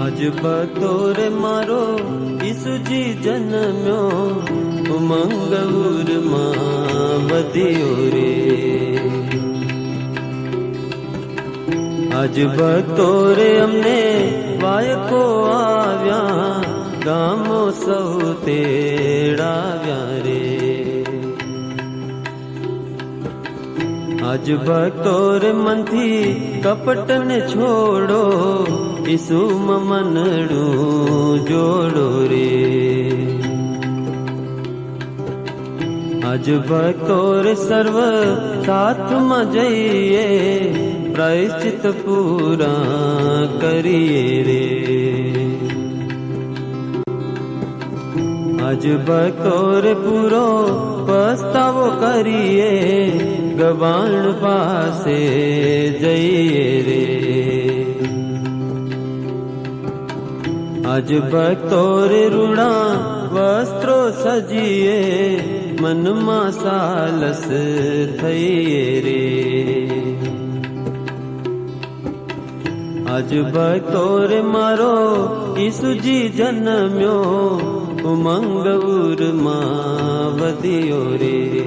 આજ બતોર મારો ઈસુજી જન્મ્યો. ઉમંગ ઉરમાં વધ્યો રે. આજ બતોર અમને વાયકો આવ્યા. ગામો સૌ તેડાવ્યા આજ ભક્તોર મનથી કપટને છોડો ઈસુ મનડું જોડો રે. આજ ભક્તોર સર્વ સાથમાં જઈએ, પ્રાયશ્ચિત પૂરા કરીએ રે. આજ ભક્તોર પૂરો પસ્તાવો કરીએ ગવાણ પાસે જઈએ રે. આજ ભક્તોર રૂડા વસ્ત્રો સજીએ, મનમાં સાલસ થઈએ રે. આજ ભક્તોર મારો ઈસુજી જન્મ્યો, ઉમંગ ઉરમાં વધ્યો રે.